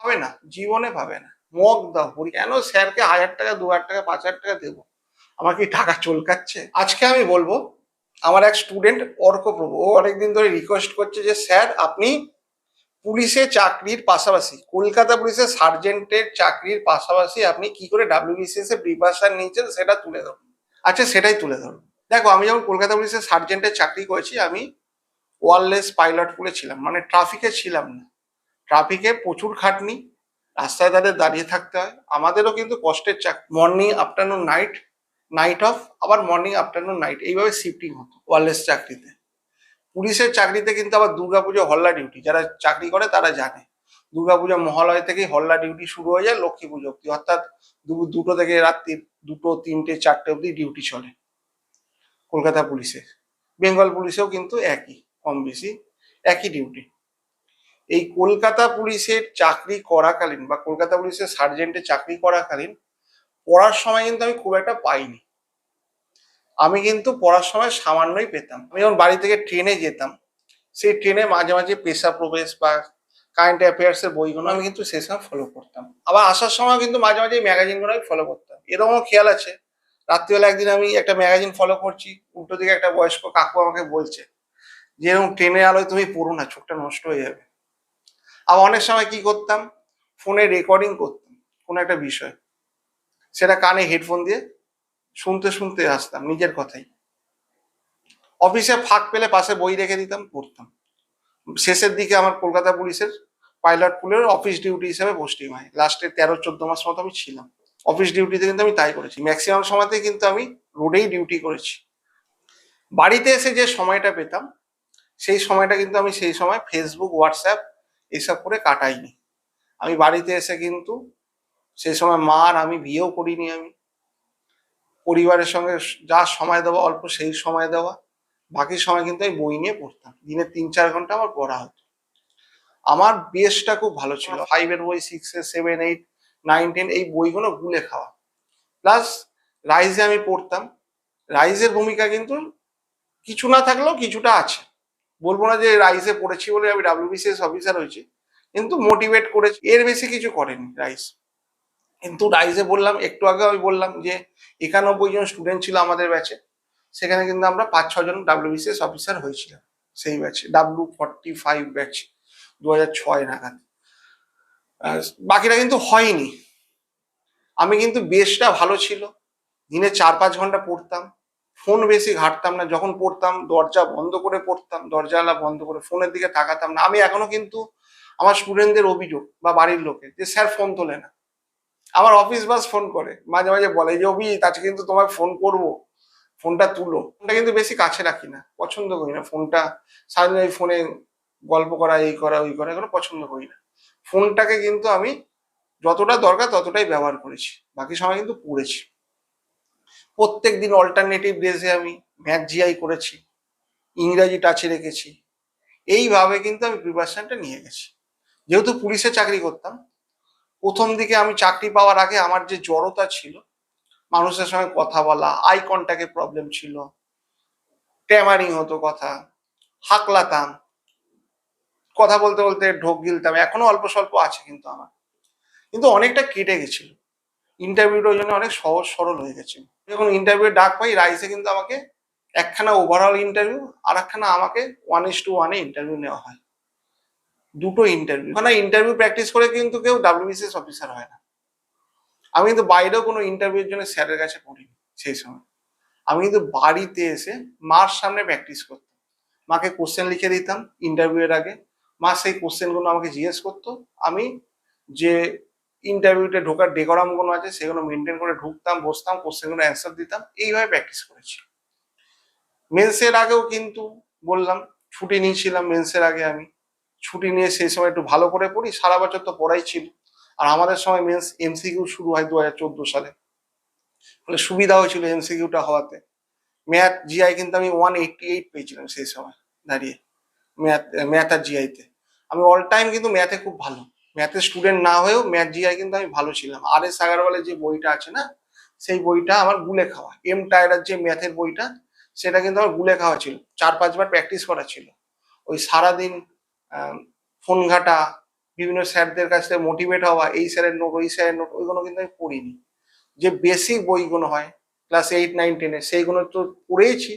পাবে না, জীবনে পাবে না। মগ দাও পরি কেন স্যারকে হাজার টাকা, দু হাজার টাকা, পাঁচ হাজার টাকা দেবো? আমার কি টাকা চলকাচ্ছে? আজকে আমি বলব, আমার এক স্টুডেন্ট অর্ক অর্কপ্রভু, ও অনেকদিন ধরে রিকোয়েস্ট করছে যে, স্যার, আপনি পুলিশে চাকরির পাশাপাশি, কলকাতা পুলিশের সার্জেন্টের চাকরির পাশাপাশি আপনি কি করে ডাব্লিউবিসিএস এর প্রিপারেশন নিয়েছেন সেটা তুলে ধরুন। আচ্ছা সেটাই তুলে ধরুন। দেখো, আমি যখন কলকাতা পুলিশের সার্জেন্টের চাকরি করেছি, আমি ওয়ারলেস পাইলট পুলে ছিলাম মানে ট্রাফিকে ছিলাম না। ট্রাফিকে প্রচুর খাটনি, রাস্তায় তাদের দাঁড়িয়ে থাকতে হয়। আমাদেরও কিন্তু কষ্টের চাকরি morning afternoon night night off আবার মর্নিং আফটারনুন নাইট এইভাবে শিফটিং হতো ওয়ারলেস চাকরিতে। পুলিশের চাকরিতে কিন্তু আবার দুর্গাপুজো হল্লা ডিউটি যারা চাকরি করে তারা জানে। দুর্গাপুজো মহালয় থেকেই হল্লা ডিউটি শুরু হয়ে যায়, লক্ষ্মী পুজো অব্দি অর্থাৎ দুটো থেকে রাত্রি দুটো, তিনটে, চারটে অব্দি ডিউটি চলে কলকাতা পুলিশে বেঙ্গল পুলিশেও কিন্তু একই, কম বেশি, একই ডিউটি এই কলকাতা পুলিশের চাকরি করাকালীন বা কলকাতা পুলিশের সার্জেন্টের চাকরি করাকালীন, পড়ার সময় কিন্তু আমি খুব একটা পাইনি। আমি কিন্তু পড়ার সময় সামান্যই পেতাম। আমি যখন বাড়ি থেকে ট্রেনে যেতাম, সেই ট্রেনে মাঝে মাঝে পেশা প্রবেশ বা কারেন্ট অ্যাফেয়ার্স এর বইগুলো আমি কিন্তু সেই সময় ফলো করতাম। আবার আসার সময় কিন্তু মাঝে মাঝে ম্যাগাজিনগুলো আমি ফলো করতাম। এরকমও খেয়াল আছে? রাত্রিবেলা একদিন আমি একটা ম্যাগাজিন ফলো করছি, উল্টো দিকে একটা বয়স্ক কাকু আমাকে বলছে যে, এরকম ট্রেনের আলোয় তুমি পড়ো না, চোখটা নষ্ট হয়ে যাবে। আবার অনেক সময় কি করতাম? ফোনে রেকর্ডিং করতাম, কোনো একটা বিষয়। সেটা কানে হেডফোন দিয়ে শুনতে শুনতে আসতাম, নিজের কথাই। অফিসে ফাঁক পেলে পাশে বই রেখে দিতাম, পড়তাম। শেষের দিকে আমার কলকাতা পুলিশের পাইলট পুলের অফিস ডিউটি হিসেবে পোস্টিং হয়। লাস্টে তেরো, চোদ্দ মাস মতো আমি ছিলাম। অফিস ডিউটিতে কিন্তু আমি তাই করেছি। ম্যাক্সিমাম সময়তে কিন্তু আমি রোডেই ডিউটি করেছি। বাড়িতে এসে যে সময়টা পেতাম, সেই সময়টা কিন্তু আমি সেই সময় ফেসবুক হোয়াটসঅ্যাপ এসব করে কাটাইনি। আমি বাড়িতে এসে কিন্তু সেই সময় মা আর আমি বিয়েও করিনি আমি। পরিবারের সঙ্গে যা সময় দেওয়া অল্প সেই সময় দেওয়া। বাকি সময় কিন্তু আমি বই নিয়ে পড়তাম। দিনে তিন চার ঘণ্টা আমার পড়া হতো। আমার বেসটা খুব ভালো ছিল। ফাইভের বই সিক্সের সেভেন এইট নাইন টেন এই বইগুলো গুলে খাওয়া। প্লাস রাইজে আমি পড়তাম। রাইজের ভূমিকা কিন্তু কিছু না থাকলেও কিছুটা আছে। বলব না যে রাইসে পড়েছি বলে আমি ডাব্লিউবিসিএস অফিসার হয়েছি, কিন্তু মোটিভেট করেছি। এর বেশি কিছু করেনি রাইস। কিন্তু রাইসে বললাম, একটু আগে আমি বললাম যে একানব্বই জন স্টুডেন্ট ছিল আমাদের ব্যাচে সেখানে কিন্তু আমরা পাঁচ ছজন ডাব্লিউবিসিএস অফিসার হয়েছিলাম সেই ব্যাচে ডাব্লিউ ফর্টি ফাইভ ব্যাচ দু হাজার ছয় নাগাদ। বাকিরা কিন্তু হয়নি। আমি কিন্তু বেশটা ভালো ছিল। দিনে চার, পাঁচ ঘণ্টা পড়তাম। ফোন বেশি ঘাটতাম না, যখন পড়তাম দরজা বন্ধ করে পড়তাম, দরজালা বন্ধ করে ফোনের দিকে তাকাতাম না। আমি এখনও কিন্তু আমার স্টুডেন্টদের অভিযোগ বা বাড়ির লোকের যে, স্যার, ফোন তোলে না। আমার অফিস বাস ফোন করে, মাঝে মাঝে বলে যে অভিজিৎ, আজকে কিন্তু তোমায় ফোন করব, ফোনটা তুলো। ফোনটা কিন্তু বেশি কাছে রাখি না, পছন্দ করি না। ফোনটা, সারাদিন ওই ফোনে গল্প করা, এই করা, ওই করা, এগুলো পছন্দ করি না। ফোনটাকে কিন্তু আমি যতটা দরকার ততটাই ব্যবহার করেছি, বাকি সময় কিন্তু পড়েছি। প্রত্যেক দিন অল্টারনেটিভ ডেজে আমি ম্যাথ জিআই করেছি, ইংরাজি টাচে রেখেছি। এইভাবে কিন্তু আমি প্রিপারেশনটা নিয়ে গেছি। যেহেতু পুলিশে চাকরি করতাম, প্রথম দিকে আমি চাকরি পাওয়ার আগে আমার যে জড়তা ছিল, মানুষের সঙ্গে কথা বলা আই কন্ট্যাক্টের প্রবলেম ছিল ট্যামারিং হতো কথা, হাকলাতাম, কথা বলতে বলতে ঢোক গিলতাম, এখনও অল্প স্বল্প আছে কিন্তু আমার। কিন্তু অনেকটা কেটে গেছিল। ইন্টারভিউটার জন্য অনেক সহজ সরল হয়ে গেছে যখন ইন্টারভিউ ডাক পাই, রাইসে কিন্তু আমাকে একখানা ওভারঅল ইন্টারভিউ আর একখানা আমাকে ওয়ান ইস টু ওয়ানে ইন্টারভিউ নেওয়া হয়। দুটো ইন্টারভিউ ওখানে ইন্টারভিউ প্র্যাকটিস করে কিন্তু কেউ ডাব্লিউবিসিএস অফিসার হয় না। আমি কিন্তু বাইরেও কোনো ইন্টারভিউর জন্য স্যারের কাছে পড়িনি সেই সময়। আমি কিন্তু বাড়িতে এসে মার সামনে প্র্যাকটিস করতাম। মাকে কোশ্চেন লিখে দিতাম ইন্টারভিউ এর আগে। মা সেই কোশ্চেনগুলো আমাকে জিজ্ঞেস করতো। আমি যে ইন্টারভিউতে ঢোকার ডেকোরামগুলো আছে, সেগুলো মেনটেন করে ঢুকতাম, বসতাম কোশ্চেনগুলো অ্যান্সার দিতাম, এইভাবে প্র্যাকটিস করেছি। মেন্সের আগেও কিন্তু বললাম, ছুটি নিয়েছিলাম মেন্সের আগে আমি। ছুটি নিয়ে সেই সময় একটু ভালো করে পড়ি, সারা বছর তো পড়াই ছিল। আর আমাদের সময় মেন্স এমসিকিউ শুরু হয় দু হাজার চোদ্দ সালে। ফলে সুবিধা হয়েছিল এমসিকিউটা হওয়াতে। ম্যাথ জিআই কিন্তু আমি ওয়ান এইটটি এইট পেয়েছিলাম সেই সময় দাঁড়িয়ে। ম্যাথ ম্যাথ আর জিআইতে আমি অল টাইম কিন্তু ম্যাথে খুব ভালো। ম্যাথের স্টুডেন্ট না হয়েও ম্যাথ জিআই কিন্তু আমি ভালো ছিলাম। আর এস আগারওয়ালের যে বইটা আছে না, সেই বইটা আমার গুলে খাওয়া। এম টায়ারের যে ম্যাথের বইটা, সেটা কিন্তু আমার গুলে খাওয়া ছিল। চার পাঁচবার প্র্যাকটিস করা ছিল। ওই সারাদিন ফোন ঘাটা, বিভিন্ন স্যারদের কাছ থেকে মোটিভেট হওয়া, এই স্যারের নোট ওই স্যারের নোট ওইগুলো কিন্তু আমি পড়িনি। যে বেসিক বইগুলো হয় ক্লাস এইট নাইন টেনে সেইগুলো তো পড়েইছি।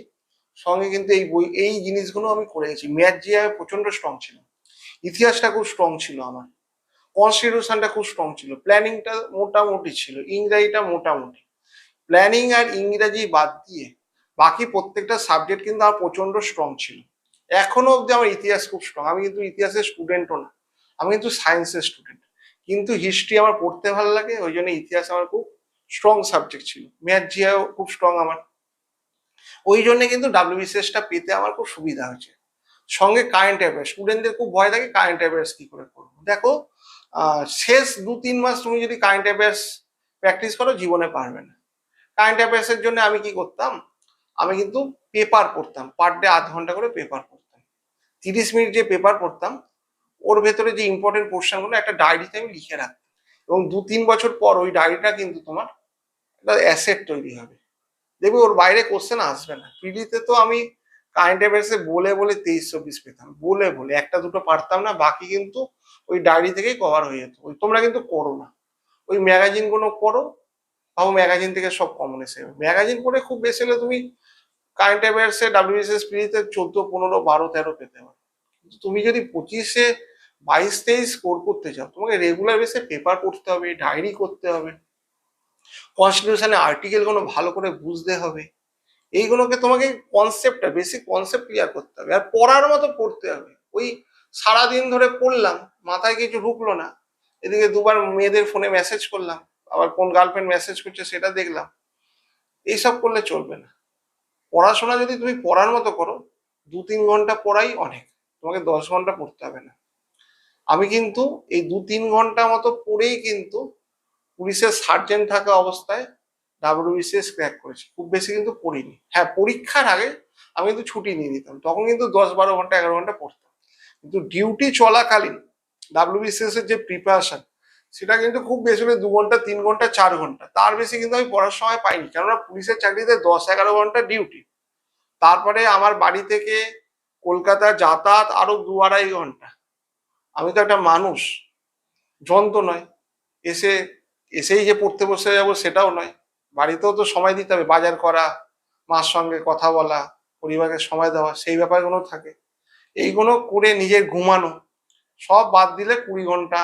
সঙ্গে কিন্তু এই বই, এই জিনিসগুলো আমি করেছি ম্যাথ যে আমি প্রচণ্ড স্ট্রং ছিল ইতিহাসটা খুব স্ট্রং ছিল আমার। কনস্টিটিউশনটা খুব স্ট্রং ছিল। প্ল্যানিংটা মোটামুটি ছিল, ইংরাজিটা মোটামুটি। প্ল্যানিং আর ইংরাজি বাদ দিয়ে বাকি প্রত্যেকটা সাবজেক্ট কিন্তু আমার প্রচণ্ড স্ট্রং ছিল। এখনও অবধি আমার ইতিহাস খুব স্ট্রং আমি কিন্তু ইতিহাসের স্টুডেন্টও না, আমি কিন্তু সায়েন্সের স্টুডেন্ট কিন্তু হিস্ট্রি আমার পড়তে ভালো লাগে, ওই জন্য ইতিহাস আমার খুব স্ট্রং সাবজেক্ট ছিল। ম্যাথ জিয়াও খুব স্ট্রং আমার। ওই জন্য কিন্তু ডাব্লিউবিসিএসটা পেতে আমার খুব সুবিধা হয়েছে। সঙ্গে কারেন্ট অ্যাফেয়ার্স স্টুডেন্টদের খুব ভয় থাকে কারেন্ট অ্যাফেয়ার্স কি করে করব। দেখো শেষ দু তিন মাস তুমি যদি কারেন্ট অ্যাফেয়ার্স প্র্যাকটিস করো, জীবনে পারবে না। কারেন্ট অ্যাফেয়ার্সের জন্য আমি কি করতাম? আমি কিন্তু পেপার পড়তাম পার ডে আধ ঘণ্টা করে পেপার পড়তাম। তিরিশ মিনিট যে পেপার পড়তাম, ওর ভেতরে যে ইম্পর্টেন্ট পোর্শনগুলো একটা ডায়েরিতে আমি লিখে রাখতাম। এবং দু তিন বছর পর ওই ডায়েরিটা কিন্তু তোমার একটা অ্যাসেট তৈরি হবে। দেখবে ওর বাইরে কোশ্চেন আসবে না। পিডিতে তো আমি কারেন্ট অ্যাফেয়ার্সে বলে বলে তেইশ চব্বিশ পেতাম, বলে বলে। একটা দুটো পারতাম না, বাকি কিন্তু ওই ডায়েরি থেকেই কভার হয়ে যেত। ওই তোমরা কিন্তু করো না। ওই ম্যাগাজিনগুলো করো, তাও ম্যাগাজিন থেকে সব কমন এসে ম্যাগাজিন পড়ে খুব বেশি হলে তুমি কারেন্ট অ্যাফেয়ার্সে ডাব্লিউবিসিএস পিডিতে চোদ্দ, পনেরো, বারো, তেরো পেতে পারো। তুমি যদি পঁচিশে, বাইশ, তেইশ স্কোর করতে চাও, তোমাকে রেগুলার বেসে পেপার পড়তে হবে ডায়েরি করতে হবে। কনস্টিটিউশনে আর্টিকেলগুলো ভালো করে বুঝতে হবে। এইগুলোকে তোমাকে কনসেপ্টটা বেসিক কনসেপ্ট ক্লিয়ার করতে হবে। আর পড়ার মতো পড়তে হবে। ওই সারাদিন ধরে পড়লাম, মাথায় কিছু ঢুকলো না। এদিকে দুবার মেয়েদের ফোনে মেসেজ করলাম, আবার কোন গার্লফ্রেন্ড মেসেজ করছে সেটা দেখলাম। এইসব করলে চলবে না। পড়াশোনা যদি তুমি পড়ার মতো করো, দু তিন ঘণ্টা পড়াই অনেক, তোমাকে দশ ঘণ্টা পড়তে হবে না। আমি কিন্তু এই দু তিন ঘণ্টা মতো পড়েই কিন্তু পুলিশের সার্জেন্ট থাকা অবস্থায় ডাব্লিউবিসিএস ক্র্যাক করেছি। খুব বেশি কিন্তু পড়িনি। হ্যাঁ পরীক্ষার আগে আমি কিন্তু ছুটি নিয়ে নিতাম, তখন কিন্তু দশ বারো ঘণ্টা, এগারো ঘণ্টা পড়তাম। কিন্তু ডিউটি চলাকালীন ডাব্লিউবিসিএস এর যে প্রিপারেশন সেটা কিন্তু খুব বেশি দু ঘণ্টা, তিন ঘণ্টা, চার ঘণ্টা। তার বেশি কিন্তু আমি পড়ার সময় পাইনি। কেননা পুলিশের চাকরিতে দশ, এগারো ঘণ্টা ডিউটি তারপরে আমার বাড়ি থেকে কলকাতা যাতায়াত আরও দু আড়াই ঘণ্টা। আমি তো একটা মানুষ যন্ত্র নয়। এসে, এসেই যে পড়তে বসে যাব সেটাও নয়। বাড়িতেও তো সময় দিতে হবে, বাজার করা, মার সঙ্গে কথা বলা, পরিবারকে সময় দেওয়া, সেই ব্যাপারগুলো থাকে। এইগুলো করে নিজের ঘুমানো, সব বাদ দিলে কুড়ি ঘণ্টা,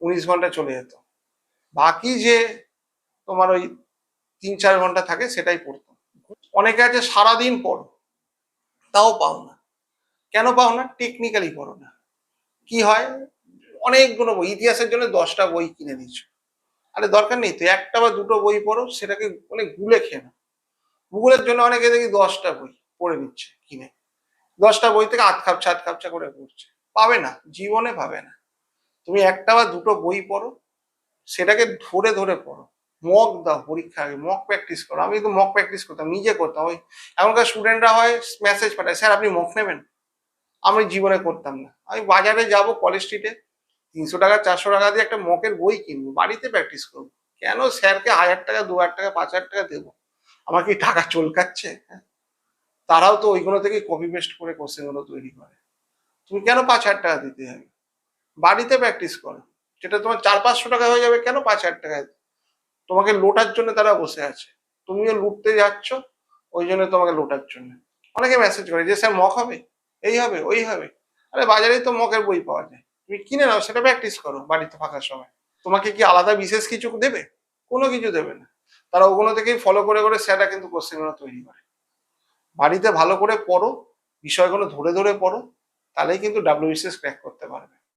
উনিশ ঘণ্টা চলে যেত। বাকি যে তোমার ওই তিন চার ঘণ্টা থাকে সেটাই পড়তো। অনেকে আছে সারাদিন পড়ো, তাও পাও না। কেন পাও না? টেকনিক্যালি পড়ো না। কি হয়? অনেকগুলো বই, ইতিহাসের জন্য দশটা বই কিনে দিচ্ছ আরে দরকার নেই তো একটা বা দুটো বই পড়ো, সেটাকে মানে গুলে খেয়ে নাও। ভূগোলের জন্য অনেকে দেখি দশটা বই পড়ে নিচ্ছে কিনে। দশটা বই থেকে আধ খাপছা আধ খাপছা করে পড়ছে। পাবে না, জীবনে পাবে না। তুমি একটা বা দুটো বই পড়ো, সেটাকে ধরে ধরে পড়ো। মক দাও পরীক্ষা আগে মক প্র্যাকটিস করো। আমি কিন্তু মক প্র্যাকটিস করতাম, নিজে করতাম। ওই এখনকার স্টুডেন্টরা হয় মেসেজ পাঠায়, স্যার, আপনি মক নেবেন? আমি জীবনে করতাম না। আমি বাজারে যাব কলেজ স্ট্রিটে তিনশো টাকা, চারশো টাকা দিয়ে একটা মকের বই কিনবো, বাড়িতে প্র্যাকটিস করব। কেন স্যারকে হাজার টাকা, দু হাজার টাকা, পাঁচ হাজার টাকা দেবো? আমার কি টাকা চলকাচ্ছে? হ্যাঁ? তারাও তো ওইগুলো থেকে কপি পেস্ট করে কোশ্চেনগুলো তৈরি করে। তুমি কেন পাঁচ হাজার টাকা দিতে হবে? বাড়িতে প্র্যাকটিস করো। যেটা তোমার চার পাঁচশো টাকা হয়ে যাবে, কেন পাঁচ হাজার টাকা তোমাকে লোটার জন্য তারা বসে আছে। তুমিও লুটতে যাচ্ছ, ওই জন্য তোমাকে লোটার জন্য। অনেকে মেসেজ করে যে, স্যার মক হবে? এই হবে, ওই হবে? আরে, বাজারেই তো মকের বই পাওয়া যায়। তুমি কিনে নাও, সেটা প্র্যাকটিস করো বাড়িতে ফাঁকার সময়। তোমাকে কি আলাদা বিশেষ কিছু দেবে? কোনো কিছু দেবে না। তারা ওগুলো থেকেই ফলো করে করে সেটা কিন্তু কোশ্চেনগুলো তৈরি করে। বাড়িতে ভালো করে পড়ো বিষয়গুলো ধরে ধরে পড়ো তাহলেই কিন্তু ডাব্লিউবিসিএস ক্র্যাক করতে পারবে।